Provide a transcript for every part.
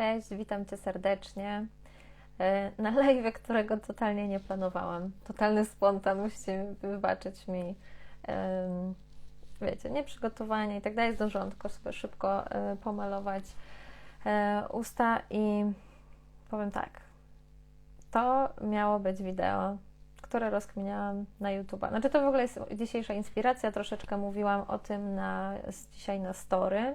Cześć, witam Cię serdecznie e, na live, którego totalnie nie planowałam. Totalny spontan, musicie wybaczyć mi, wiecie, nieprzygotowanie i tak dalej. Zdążyłam tylko sobie szybko e, pomalować e, usta i powiem tak, to miało być wideo, które rozkminiałam na YouTube. Znaczy to w ogóle jest dzisiejsza inspiracja, troszeczkę mówiłam o tym na, dzisiaj na story,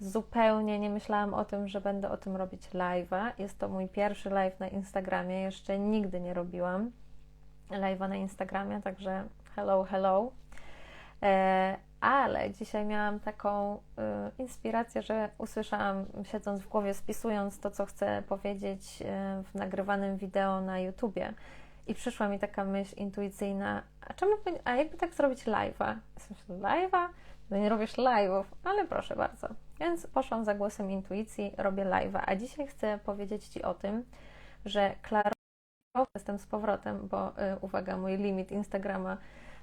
Zupełnie nie myślałam o tym, że będę o tym robić live'a. Jest to mój pierwszy live na Instagramie. Jeszcze nigdy nie robiłam live'a na Instagramie, także hello, hello. E, ale dzisiaj miałam taką y, inspirację, że usłyszałam, siedząc w głowie, spisując to, co chcę powiedzieć y, w nagrywanym wideo na YouTubie. I przyszła mi taka myśl intuicyjna, a czemu, a jakby tak zrobić live'a? Live'a? No nie robisz live'ów, ale proszę bardzo. Więc poszłam za głosem intuicji, robię live'a. A dzisiaj chcę powiedzieć Ci o tym, że klarowność, jestem z powrotem, bo y, uwaga, mój limit Instagrama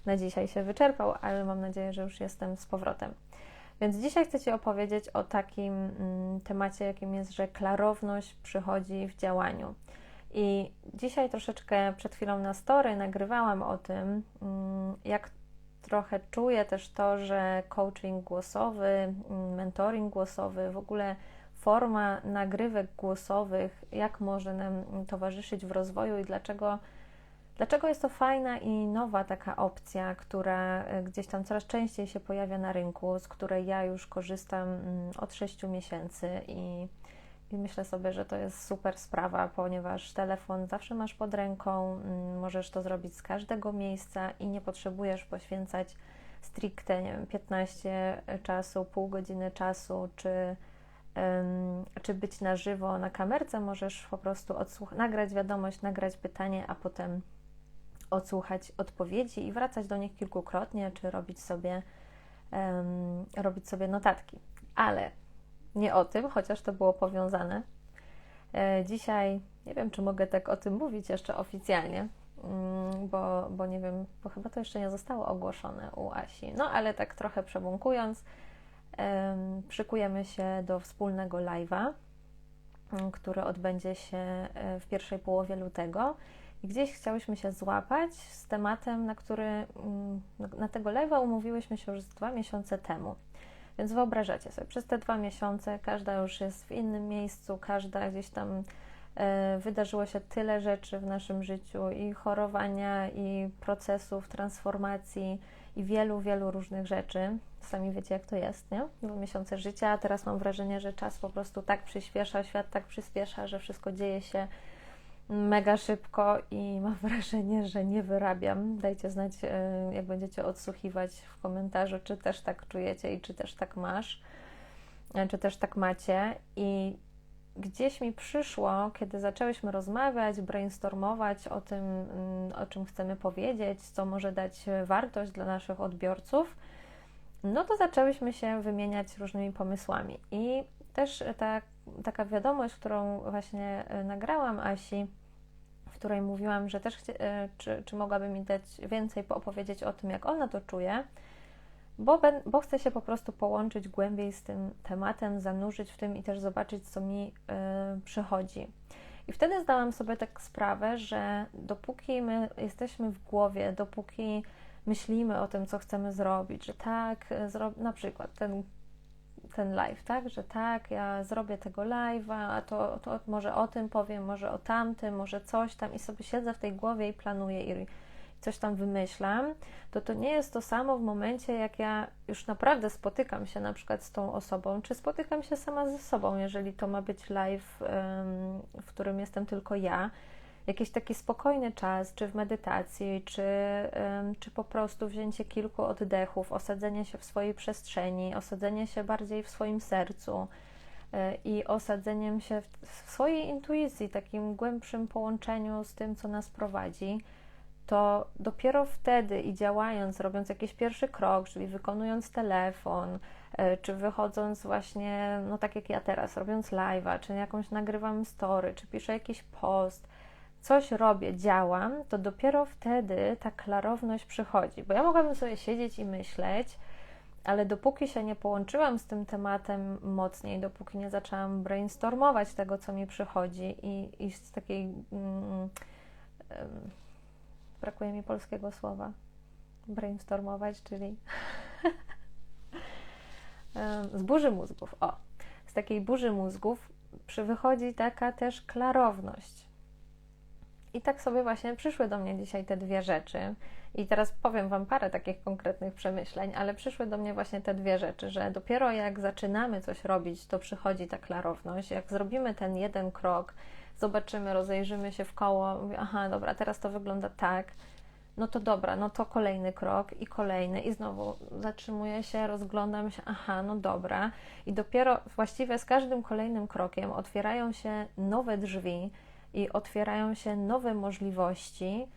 na dzisiaj się wyczerpał, ale mam nadzieję, że już jestem z powrotem. Więc dzisiaj chcę Ci opowiedzieć o takim mm, temacie, jakim jest, że klarowność przychodzi w działaniu. I dzisiaj troszeczkę przed chwilą na story nagrywałam o tym, mm, jak trochę czuję też to, że coaching głosowy, mentoring głosowy, w ogóle forma nagrywek głosowych, jak może nam towarzyszyć w rozwoju i dlaczego, dlaczego jest to fajna i nowa taka opcja, która e, gdzieś tam coraz częściej się pojawia na rynku, z której ja już korzystam mm, od 6 miesięcy i i myślę sobie, że to jest super sprawa, ponieważ telefon zawsze masz pod ręką, mm, możesz to zrobić z każdego miejsca i nie potrzebujesz poświęcać stricte, nie wiem, 15 czasu, pół godziny czasu, czy, czy być na żywo na kamerce. Możesz po prostu odsłuch- nagrać wiadomość, nagrać pytanie, a potem odsłuchać odpowiedzi i wracać do nich kilkukrotnie, czy robić sobie, robić sobie notatki. Ale nie o tym, chociaż to było powiązane. E, dzisiaj nie wiem, czy mogę tak o tym mówić jeszcze oficjalnie, mm, bo, bo nie wiem, bo chyba to jeszcze nie zostało ogłoszone u Asi. No ale tak trochę przebąkując, szykujemy się do wspólnego live'a, mm, który odbędzie się e, w pierwszej połowie lutego. I gdzieś chciałyśmy się złapać z tematem, na który mm, na tego live'a umówiłyśmy się już dwa miesiące temu. Więc wyobrażacie sobie, przez te dwa miesiące każda już jest w innym miejscu, każda gdzieś tam e, wydarzyło się tyle rzeczy w naszym życiu i chorowania, i procesów transformacji, i wielu, wielu różnych rzeczy. Sami wiecie, jak to jest, nie? Dwa miesiące życia, a teraz mam wrażenie, że czas po prostu tak przyspiesza, świat tak przyspiesza, że wszystko dzieje się mega szybko i mam wrażenie, że nie wyrabiam. Dajcie znać, e, jak będziecie odsłuchiwać w komentarzu, czy też tak czujecie i czy też tak masz, e, czy też tak macie. I gdzieś mi przyszło, kiedy zaczęłyśmy rozmawiać, brainstormować o tym, mm, o czym chcemy powiedzieć, co może dać wartość dla naszych odbiorców, no to zaczęłyśmy się wymieniać różnymi pomysłami. I też ta, taka wiadomość, którą właśnie e, nagrałam Asi, w której mówiłam, że też e, czy, czy mogłaby mi dać więcej opowiedzieć o tym, jak ona to czuje, bo, bo chcę się po prostu połączyć głębiej z tym tematem, zanurzyć w tym i też zobaczyć, co mi y, przychodzi. I wtedy zdałam sobie tak sprawę, że dopóki my jesteśmy w głowie, dopóki myślimy o tym, co chcemy zrobić, że tak, na przykład ten ten live, tak? Że tak, ja zrobię tego live'a, a to, to może o tym powiem, może o tamtym, może coś tam i sobie siedzę w tej głowie i planuję i coś tam wymyślam, to to nie jest to samo w momencie, jak ja już naprawdę spotykam się na przykład z tą osobą, czy spotykam się sama ze sobą, jeżeli to ma być live, w którym jestem tylko ja, jakiś taki spokojny czas, czy w medytacji, czy, czy po prostu wzięcie kilku oddechów, osadzenie się w swojej przestrzeni, osadzenie się bardziej w swoim sercu e, i osadzeniem się w swojej intuicji, takim głębszym połączeniu z tym, co nas prowadzi, to dopiero wtedy i działając, robiąc jakiś pierwszy krok, czyli wykonując telefon, e, czy wychodząc właśnie, no tak jak ja teraz, robiąc live'a, czy jakąś nagrywam story, czy piszę jakiś post, coś robię, działam, to dopiero wtedy ta klarowność przychodzi. Bo ja mogłabym sobie siedzieć i myśleć, ale dopóki się nie połączyłam z tym tematem mocniej, dopóki nie zaczęłam brainstormować tego, co mi przychodzi i, i z takiej. Mm, brakuje mi polskiego słowa. Brainstormować, czyli z burzy mózgów. O, z takiej burzy mózgów przywychodzi taka też klarowność. I tak sobie właśnie przyszły do mnie dzisiaj te dwie rzeczy. I teraz powiem Wam parę takich konkretnych przemyśleń, ale przyszły do mnie właśnie te dwie rzeczy, że dopiero jak zaczynamy coś robić, to przychodzi ta klarowność. Jak zrobimy ten jeden krok, zobaczymy, rozejrzymy się w koło, mówię, aha, dobra, teraz to wygląda tak, no to dobra, no to kolejny krok i kolejny, i znowu zatrzymuję się, rozglądam się, aha, no dobra, i dopiero właściwie z każdym kolejnym krokiem otwierają się nowe drzwi i otwierają się nowe możliwości.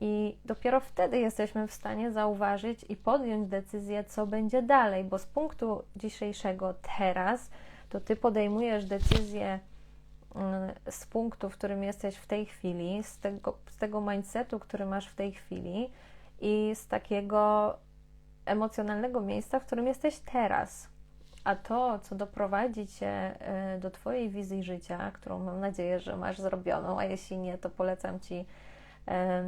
I dopiero wtedy jesteśmy w stanie zauważyć i podjąć decyzję, co będzie dalej, bo z punktu dzisiejszego teraz, to ty podejmujesz decyzję mm, z punktu, w którym jesteś w tej chwili, z tego, z tego mindsetu, który masz w tej chwili i z takiego emocjonalnego miejsca, w którym jesteś teraz. A to, co doprowadzi cię y, do Twojej wizji życia, którą mam nadzieję, że masz zrobioną, a jeśli nie, to polecam Ci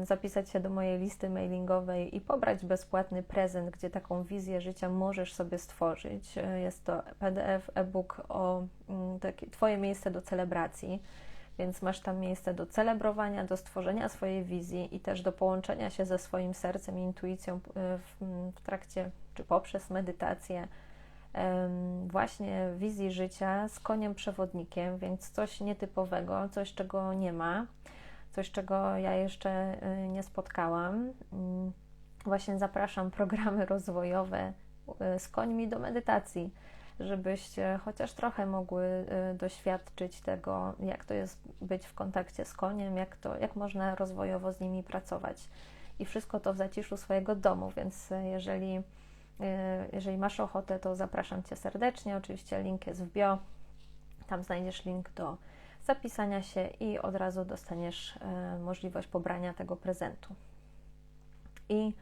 zapisać się do mojej listy mailingowej i pobrać bezpłatny prezent, gdzie taką wizję życia możesz sobie stworzyć. E, jest to PDF, e-book o mm, takie, Twoje miejsce do celebracji, więc masz tam miejsce do celebrowania, do stworzenia swojej wizji i też do połączenia się ze swoim sercem i intuicją e, w, w trakcie czy poprzez medytację właśnie wizji życia z koniem przewodnikiem, więc coś nietypowego, coś czego nie ma coś, czego ja jeszcze y, nie spotkałam. Mm, właśnie zapraszam programy rozwojowe y, z końmi do medytacji, żebyście chociaż trochę mogły y, doświadczyć tego, jak to jest być w kontakcie z koniem, jak, to, jak można rozwojowo z nimi pracować. I wszystko to w zaciszu swojego domu, więc jeżeli, jeżeli masz ochotę, to zapraszam Cię serdecznie. Oczywiście link jest w bio. Tam znajdziesz link do zapisania się i od razu dostaniesz e, możliwość pobrania tego prezentu. I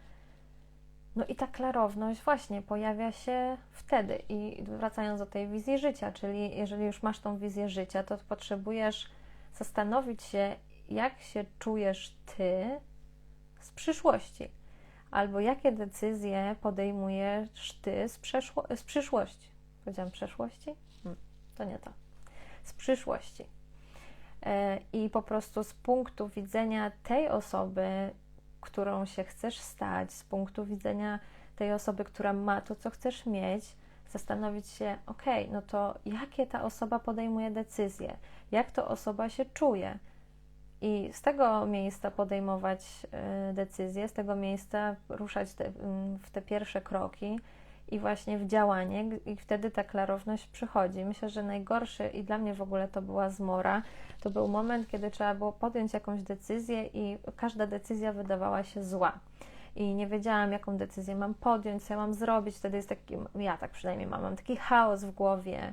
no i ta klarowność właśnie pojawia się wtedy. I wracając do tej wizji życia, czyli jeżeli już masz tą wizję życia, to potrzebujesz zastanowić się, jak się czujesz ty z przyszłości, albo jakie decyzje podejmujesz ty z, przeszło- z przyszłości. Powiedziałam przeszłości? Hmm, to nie to. Z przyszłości. E, i po prostu z punktu widzenia tej osoby, którą się chcesz stać, z punktu widzenia tej osoby, która ma to, co chcesz mieć, zastanowić się, ok, no to jakie ta osoba podejmuje decyzje, jak to osoba się czuje. I z tego miejsca podejmować e, decyzje, z tego miejsca ruszać te, w te pierwsze kroki i właśnie w działanie, i wtedy ta klarowność przychodzi. Myślę, że najgorszy i dla mnie w ogóle to była zmora. To był moment, kiedy trzeba było podjąć jakąś decyzję i każda decyzja wydawała się zła. I nie wiedziałam, jaką decyzję mam podjąć, co ja mam zrobić. Wtedy jest taki, ja tak przynajmniej mam, mam taki chaos w głowie.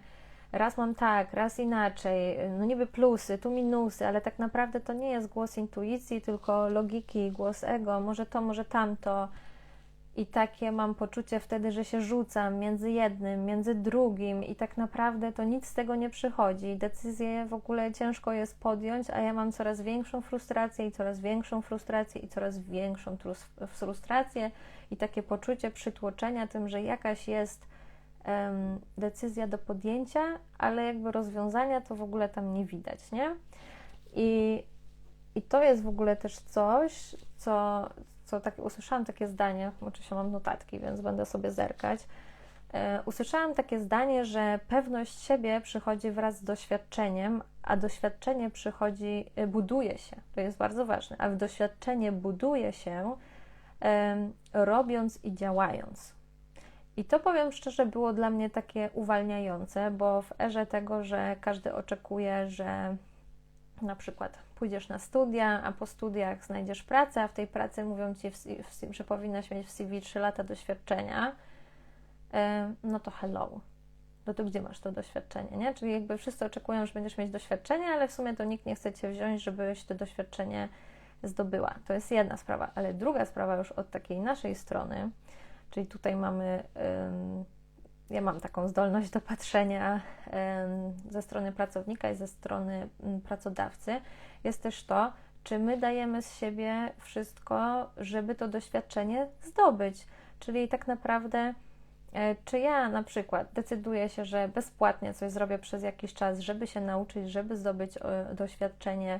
Raz mam tak, raz inaczej, no niby plusy, tu minusy, ale tak naprawdę to nie jest głos intuicji, tylko logiki, głos ego, może to, może tamto. I takie mam poczucie wtedy, że się rzucam między jednym, między drugim, i tak naprawdę to nic z tego nie przychodzi. Decyzję w ogóle ciężko jest podjąć, a ja mam coraz większą frustrację i coraz większą frustrację i coraz większą frustrację i takie poczucie przytłoczenia tym, że jakaś jest decyzja do podjęcia, ale jakby rozwiązania to w ogóle tam nie widać, nie? I, i to jest w ogóle też coś, co, co tak, usłyszałam takie zdanie, oczywiście mam notatki, więc będę sobie zerkać. E, usłyszałam takie zdanie, że pewność siebie przychodzi wraz z doświadczeniem, a doświadczenie przychodzi, e, buduje się, to jest bardzo ważne, a doświadczenie buduje się robiąc i działając. I to powiem szczerze, było dla mnie takie uwalniające, bo w erze tego, że każdy oczekuje, że na przykład pójdziesz na studia, a po studiach znajdziesz pracę, a w tej pracy mówią ci, że powinnaś mieć w CV 3 lata doświadczenia, e, no to hello. No to gdzie masz to doświadczenie, nie? Czyli jakby wszyscy oczekują, że będziesz mieć doświadczenie, ale w sumie to nikt nie chce Cię wziąć, żebyś to doświadczenie zdobyła. To jest jedna sprawa, ale druga sprawa już od takiej naszej strony, czyli tutaj mamy ja mam taką zdolność do patrzenia ze strony pracownika i ze strony pracodawcy, jest też to, czy my dajemy z siebie wszystko, żeby to doświadczenie zdobyć. Czyli tak naprawdę, e, czy ja na przykład decyduję się, że bezpłatnie coś zrobię przez jakiś czas, żeby się nauczyć, żeby zdobyć e, doświadczenie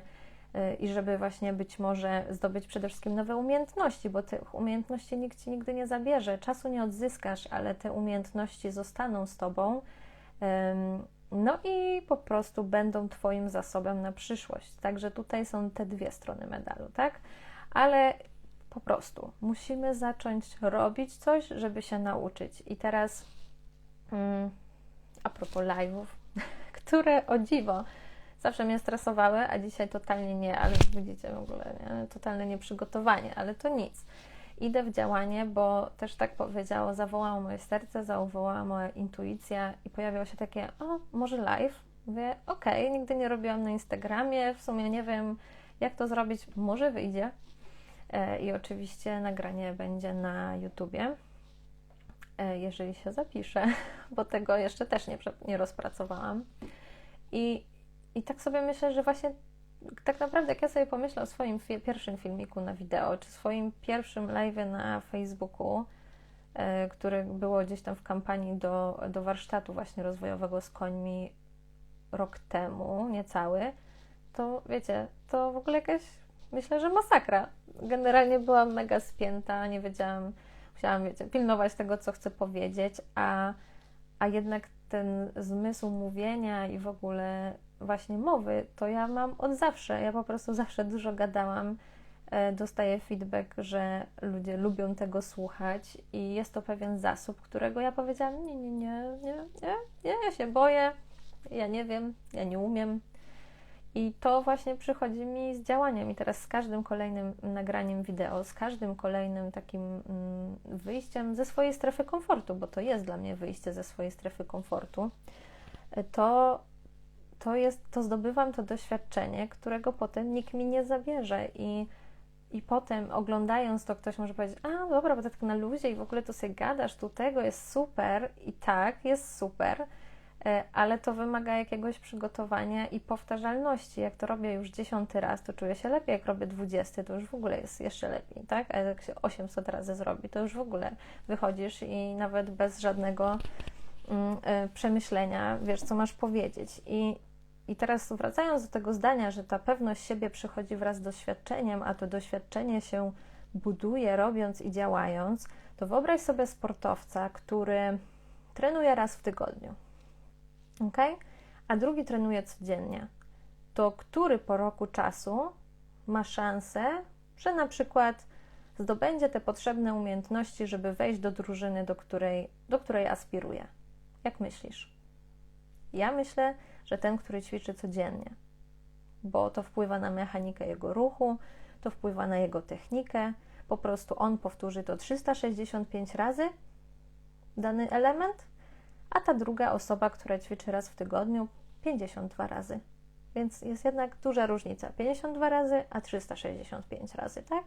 i żeby właśnie być może zdobyć przede wszystkim nowe umiejętności, bo tych umiejętności nikt ci nigdy nie zabierze, czasu nie odzyskasz, ale te umiejętności zostaną z tobą. No i po prostu będą Twoim zasobem na przyszłość. Także tutaj są te dwie strony medalu, tak? Ale po prostu musimy zacząć robić coś, żeby się nauczyć. I teraz mm, a propos live'ów, które o dziwo zawsze mnie stresowały, a dzisiaj totalnie nie, ale widzicie w ogóle, nie? totalne nieprzygotowanie, ale to nic idę w działanie, bo też tak powiedziało, zawołało moje serce, zawołała moja intuicja i pojawiło się takie, o, może live? Mówię, okej, okay, nigdy nie robiłam na Instagramie, w sumie nie wiem, jak to zrobić, może wyjdzie. E, I oczywiście nagranie będzie na YouTubie, e, jeżeli się zapiszę, bo tego jeszcze też nie, nie rozpracowałam. I, I tak sobie myślę, że właśnie tak naprawdę, jak ja sobie pomyślę o swoim fi pierwszym filmiku na wideo, czy swoim pierwszym live na Facebooku, e, które było gdzieś tam w kampanii do, do warsztatu właśnie rozwojowego z końmi rok temu, niecały, to wiecie, to w ogóle jakaś, myślę, że masakra. Generalnie byłam mega spięta, nie wiedziałam, musiałam, wiecie, pilnować tego, co chcę powiedzieć, a, a jednak ten zmysł mówienia i w ogóle właśnie mowy, to ja mam od zawsze. Ja po prostu zawsze dużo gadałam. E, dostaję feedback, że ludzie lubią tego słuchać i jest to pewien zasób, którego ja powiedziałam: nie, nie, nie, nie, nie, nie, ja się boję, ja nie wiem, ja nie umiem. I to właśnie przychodzi mi z działaniem. I teraz z każdym kolejnym nagraniem wideo, z każdym kolejnym takim mm, wyjściem ze swojej strefy komfortu, bo to jest dla mnie wyjście ze swojej strefy komfortu, to to jest, to zdobywam to doświadczenie, którego potem nikt mi nie zabierze i i potem oglądając to, ktoś może powiedzieć, a dobra, bo to tak na luzie i w ogóle to sobie gadasz, tu tego jest super i tak, jest super, ale to wymaga jakiegoś przygotowania i powtarzalności. Jak to robię już dziesiąty raz, to czuję się lepiej, jak robię dwudziesty, to już w ogóle jest jeszcze lepiej, tak? A jak się 800 razy zrobi, to już w ogóle wychodzisz i nawet bez żadnego mm, e, przemyślenia wiesz, co masz powiedzieć. I i teraz wracając do tego zdania, że ta pewność siebie przychodzi wraz z doświadczeniem, a to doświadczenie się buduje robiąc i działając, to wyobraź sobie sportowca, który trenuje raz w tygodniu, ok? A drugi trenuje codziennie. To który po roku czasu ma szansę, że na przykład zdobędzie te potrzebne umiejętności, żeby wejść do drużyny, do której, do której aspiruje? Jak myślisz? Ja myślę, że ten, który ćwiczy codziennie, bo to wpływa na mechanikę jego ruchu, to wpływa na jego technikę. Po prostu on powtórzy to 365 razy, dany element, ta druga osoba, która ćwiczy raz w tygodniu, 52 razy. Więc jest jednak duża różnica. 52 razy, a 365 razy, tak?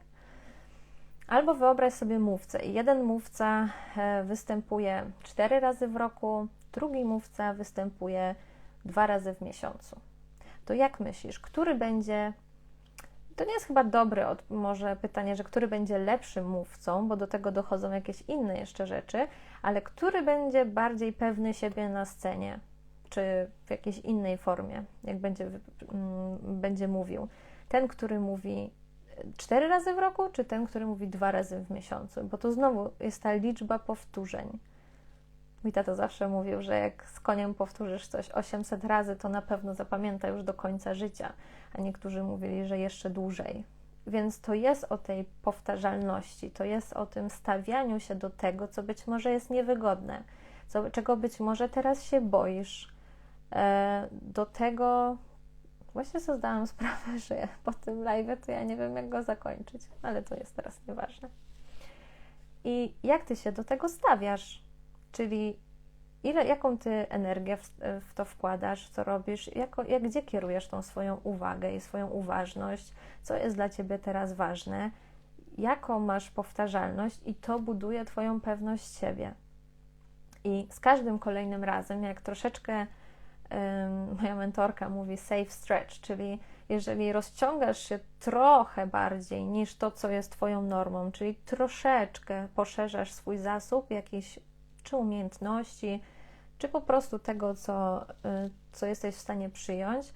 Albo wyobraź sobie mówcę. Jeden mówca e, występuje 4 razy w roku, drugi mówca występuje dwa razy w miesiącu. To jak myślisz, który będzie. To nie jest chyba dobre od, może pytanie, że który będzie lepszym mówcą, bo do tego dochodzą jakieś inne jeszcze rzeczy, ale który będzie bardziej pewny siebie na scenie, czy w jakiejś innej formie, jak będzie, mm, będzie mówił. Ten, który mówi cztery razy w roku, czy ten, który mówi dwa razy w miesiącu, bo to znowu jest ta liczba powtórzeń. Mój tato zawsze mówił, że jak z koniem powtórzysz coś 800 razy, to na pewno zapamięta już do końca życia, a niektórzy mówili, że jeszcze dłużej. Więc to jest o tej powtarzalności, to jest o tym stawianiu się do tego, co być może jest niewygodne, co, czego być może teraz się boisz. E, do tego właśnie sobie zdałam sprawę, że po tym live to ja nie wiem, jak go zakończyć, ale to jest teraz nieważne. I jak ty się do tego stawiasz? Czyli ile, jaką ty energię w, w to wkładasz, co robisz, jako, jak, gdzie kierujesz tą swoją uwagę i swoją uważność, co jest dla ciebie teraz ważne, jaką masz powtarzalność i to buduje twoją pewność siebie. I z każdym kolejnym razem, jak troszeczkę moja mentorka mówi safe stretch, czyli jeżeli rozciągasz się trochę bardziej niż to, co jest Twoją normą, czyli troszeczkę poszerzasz swój zasób jakiejś czy umiejętności, czy po prostu tego, co, y, co jesteś w stanie przyjąć,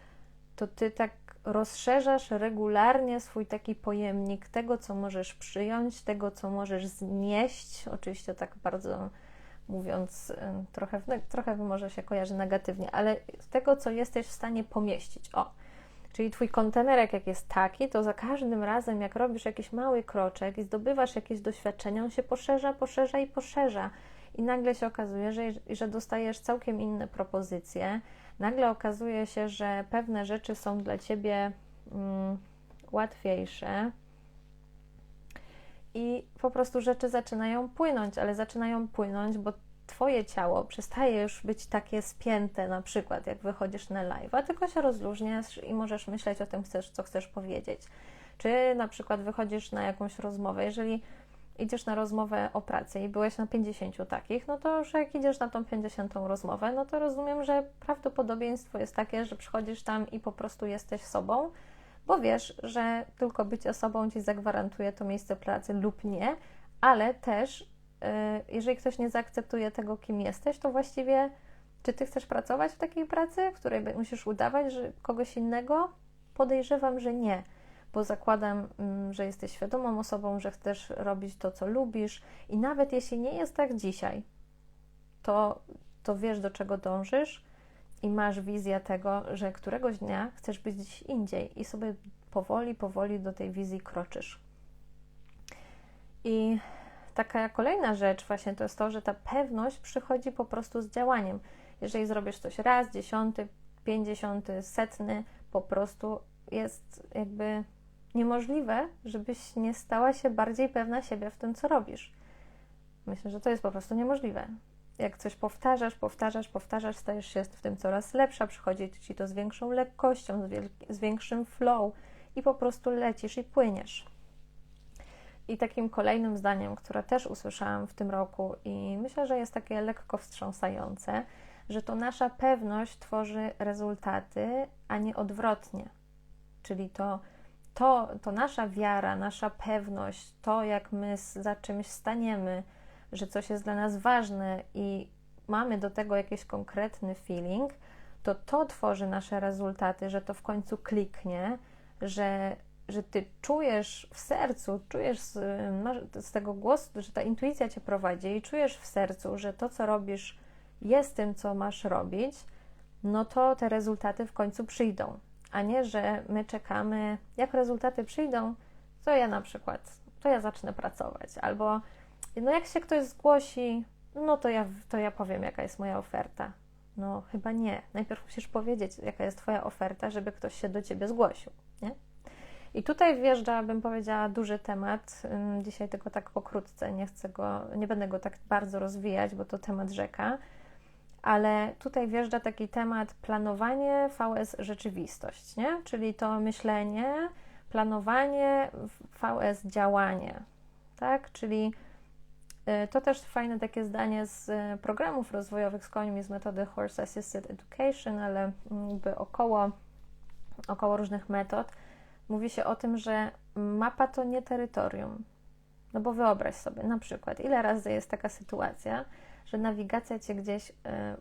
to Ty tak rozszerzasz regularnie swój taki pojemnik tego, co możesz przyjąć, tego, co możesz znieść. Oczywiście tak bardzo mówiąc, y, trochę, trochę może się kojarzy negatywnie, ale tego, co jesteś w stanie pomieścić. O, czyli twój kontenerek, jak jest taki, to za każdym razem, jak robisz jakiś mały kroczek i zdobywasz jakieś doświadczenia, on się poszerza, poszerza i poszerza. I nagle się okazuje, że, że dostajesz całkiem inne propozycje. Nagle okazuje się, że pewne rzeczy są dla ciebie mm, łatwiejsze, i po prostu rzeczy zaczynają płynąć, ale zaczynają płynąć, bo Twoje ciało przestaje już być takie spięte, na przykład jak wychodzisz na live, a tylko się rozluźniasz i możesz myśleć o tym, co chcesz powiedzieć. Czy na przykład wychodzisz na jakąś rozmowę, jeżeli idziesz na rozmowę o pracy i byłeś na 50 takich, no to już jak idziesz na tą 50 rozmowę, no to rozumiem, że prawdopodobieństwo jest takie, że przychodzisz tam i po prostu jesteś sobą, bo wiesz, że tylko bycie sobą ci zagwarantuje to miejsce pracy lub nie, ale też y, jeżeli ktoś nie zaakceptuje tego, kim jesteś, to właściwie czy ty chcesz pracować w takiej pracy, w której musisz udawać, że kogoś innego? Podejrzewam, że nie, bo zakładam, mm, że jesteś świadomą osobą, że chcesz robić to, co lubisz, i nawet jeśli nie jest tak dzisiaj, to, to wiesz, do czego dążysz, i masz wizję tego, że któregoś dnia chcesz być gdzieś indziej i sobie powoli, powoli do tej wizji kroczysz. I taka kolejna rzecz właśnie to jest to, że ta pewność przychodzi po prostu z działaniem. Jeżeli zrobisz coś raz, dziesiąty, pięćdziesiąty, setny, po prostu jest jakby niemożliwe, żebyś nie stała się bardziej pewna siebie w tym, co robisz. Myślę, że to jest po prostu niemożliwe jak coś powtarzasz, powtarzasz, powtarzasz, stajesz się w tym coraz lepsza, przychodzi ci to z większą lekkością, z, z większym flow i po prostu lecisz i płyniesz. I takim kolejnym zdaniem, które też usłyszałam w tym roku, i myślę, że jest takie lekko wstrząsające, że to nasza pewność tworzy rezultaty, a nie odwrotnie. Czyli to, to, to nasza wiara, nasza pewność, to jak my za czymś staniemy, że coś jest dla nas ważne i mamy do tego jakiś konkretny feeling, to to tworzy nasze rezultaty, że to w końcu kliknie, że, że ty czujesz w sercu, czujesz z, z tego głosu, że ta intuicja cię prowadzi i czujesz w sercu, że to, co robisz, jest tym, co masz robić, no to te rezultaty w końcu przyjdą. A nie, że my czekamy, jak rezultaty przyjdą, to ja na przykład, to ja zacznę pracować, albo no jak się ktoś zgłosi, no to ja, to ja powiem, jaka jest moja oferta. No chyba nie. Najpierw musisz powiedzieć, jaka jest Twoja oferta, żeby ktoś się do Ciebie zgłosił, nie? I tutaj wjeżdża, bym powiedziała, duży temat. Dzisiaj tylko tak pokrótce, nie chcę go, nie będę go tak bardzo rozwijać, bo to temat rzeka. Ale tutaj wjeżdża taki temat planowanie VS rzeczywistość, nie? Czyli to myślenie, planowanie VS działanie, tak? Czyli E, to też fajne takie zdanie z e, programów rozwojowych, skąd mi z metody Horse Assisted Education, ale jakby około, około różnych metod. Mówi się o tym, że mapa to nie terytorium. No bo wyobraź sobie, na przykład, ile razy jest taka sytuacja, że nawigacja cię gdzieś y,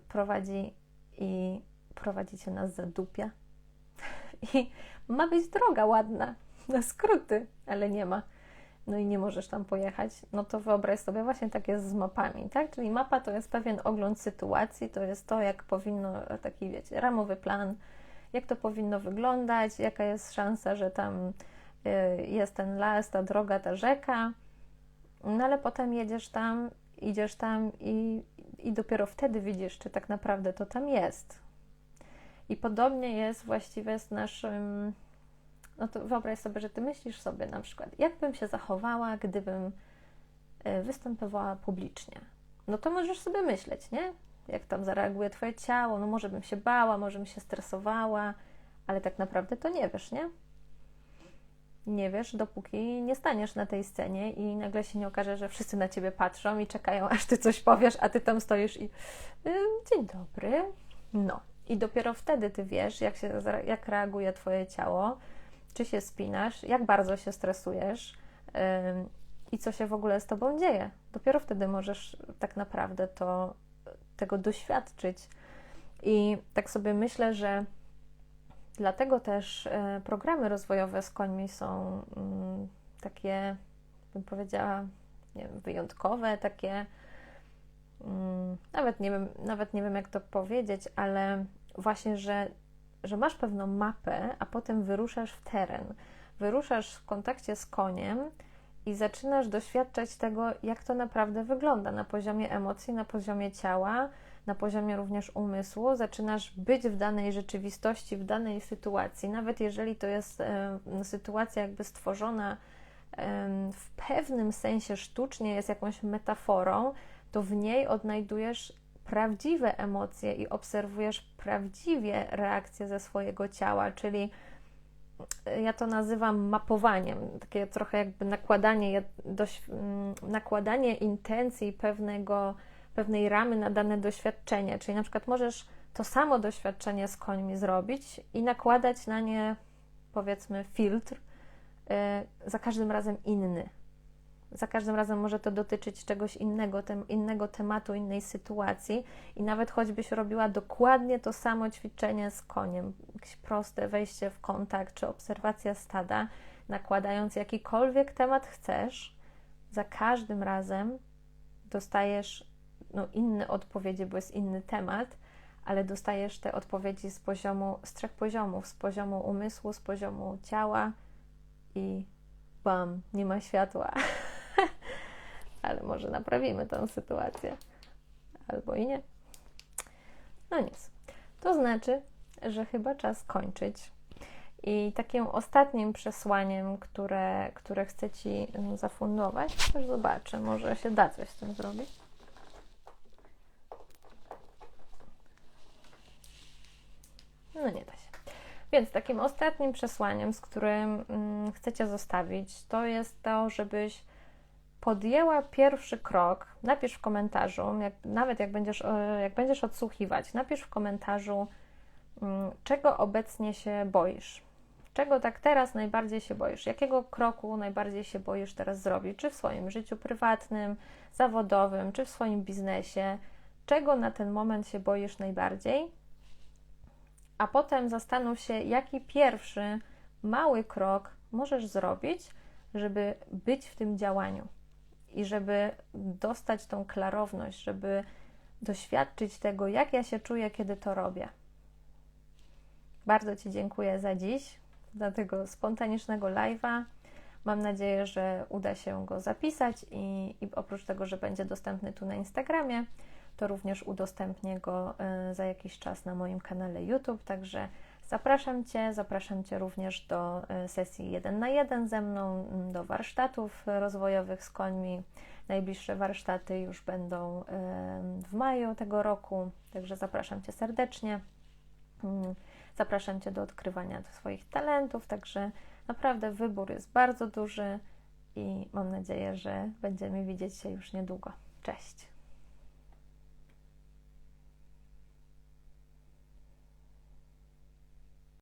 prowadzi i prowadzi cię na zadupia. I ma być droga ładna, na skróty, ale nie ma no i nie możesz tam pojechać, no to wyobraź sobie właśnie tak jest z mapami, tak? Czyli mapa to jest pewien ogląd sytuacji, to jest to, jak powinno, taki wiecie, ramowy plan, jak to powinno wyglądać, jaka jest szansa, że tam y, jest ten las, ta droga, ta rzeka, no ale potem jedziesz tam, idziesz tam i, i dopiero wtedy widzisz, czy tak naprawdę to tam jest. I podobnie jest właściwie z naszym no to wyobraź sobie, że ty myślisz sobie na przykład, jak bym się zachowała, gdybym e, występowała publicznie. No to możesz sobie myśleć, nie? Jak tam zareaguje Twoje ciało, no może bym się bała, może bym się stresowała, ale tak naprawdę to nie wiesz, nie? Nie wiesz, dopóki nie staniesz na tej scenie i nagle się nie okaże, że wszyscy na ciebie patrzą i czekają, aż ty coś powiesz, a ty tam stoisz i dzień dobry. No. I dopiero wtedy ty wiesz, jak, się, jak reaguje twoje ciało, czy się spinasz, jak bardzo się stresujesz i co się w ogóle z tobą dzieje. Dopiero wtedy możesz tak naprawdę to, tego doświadczyć. I tak sobie myślę, że Dlatego też e, programy rozwojowe z końmi są mm, takie, bym powiedziała, nie wiem, wyjątkowe, takie, mm, nawet nie, wiem, nawet nie wiem, jak to powiedzieć, ale właśnie, że, że masz pewną mapę, a potem wyruszasz w teren. Wyruszasz w kontakcie z koniem i zaczynasz doświadczać tego, jak to naprawdę wygląda na poziomie emocji, na poziomie ciała, na poziomie również umysłu, zaczynasz być w danej rzeczywistości, w danej sytuacji, nawet jeżeli to jest e, sytuacja jakby stworzona e, w pewnym sensie sztucznie, jest jakąś metaforą, to w niej odnajdujesz prawdziwe emocje i obserwujesz prawdziwie reakcje ze swojego ciała, czyli e, ja to nazywam mapowaniem, takie trochę jakby nakładanie, dość, mm, nakładanie intencji pewnego pewnej ramy na dane doświadczenie. Czyli na przykład możesz to samo doświadczenie z końmi zrobić i nakładać na nie, powiedzmy, filtr, yy, za każdym razem inny. Za każdym razem może to dotyczyć czegoś innego, tem, innego tematu, innej sytuacji, i nawet choćbyś robiła dokładnie to samo ćwiczenie z koniem, jakieś proste wejście w kontakt czy obserwacja stada, nakładając jakikolwiek temat chcesz, za każdym razem dostajesz no, inne odpowiedzi, bo jest inny temat, ale dostajesz te odpowiedzi z poziomu, z trzech poziomów, z poziomu umysłu, z poziomu ciała i bam, nie ma światła. ale może naprawimy tę sytuację. Albo i nie. No nic. To znaczy, że chyba czas kończyć. I takim ostatnim przesłaniem, które, które chcę Ci mm, zafundować, też zobaczę, może się da coś z tym zrobić No nie da się. Więc takim ostatnim przesłaniem, z którym mm, chcecie zostawić, to jest to, żebyś podjęła pierwszy krok. Napisz w komentarzu, jak, nawet jak będziesz, jak będziesz odsłuchiwać, napisz w komentarzu, mm, czego obecnie się boisz. Czego tak teraz najbardziej się boisz? Jakiego kroku najbardziej się boisz teraz zrobić? Czy w swoim życiu prywatnym, zawodowym, czy w swoim biznesie? Czego na ten moment się boisz najbardziej? A potem zastanów się, jaki pierwszy mały krok możesz zrobić, żeby być w tym działaniu i żeby dostać tą klarowność, żeby doświadczyć tego, jak ja się czuję, kiedy to robię. Bardzo Ci dziękuję za dziś, za tego spontanicznego live'a. Mam nadzieję, że uda się go zapisać i, i oprócz tego, że będzie dostępny tu na Instagramie, to również udostępnię go e, za jakiś czas na moim kanale YouTube, także zapraszam Cię, zapraszam Cię również do e, sesji 1 na 1 ze mną, do warsztatów rozwojowych z końmi. Najbliższe warsztaty już będą w maju tego roku, także zapraszam Cię serdecznie. Mm, zapraszam Cię do odkrywania swoich talentów, także naprawdę wybór jest bardzo duży i mam nadzieję, że będziemy widzieć się już niedługo. Cześć!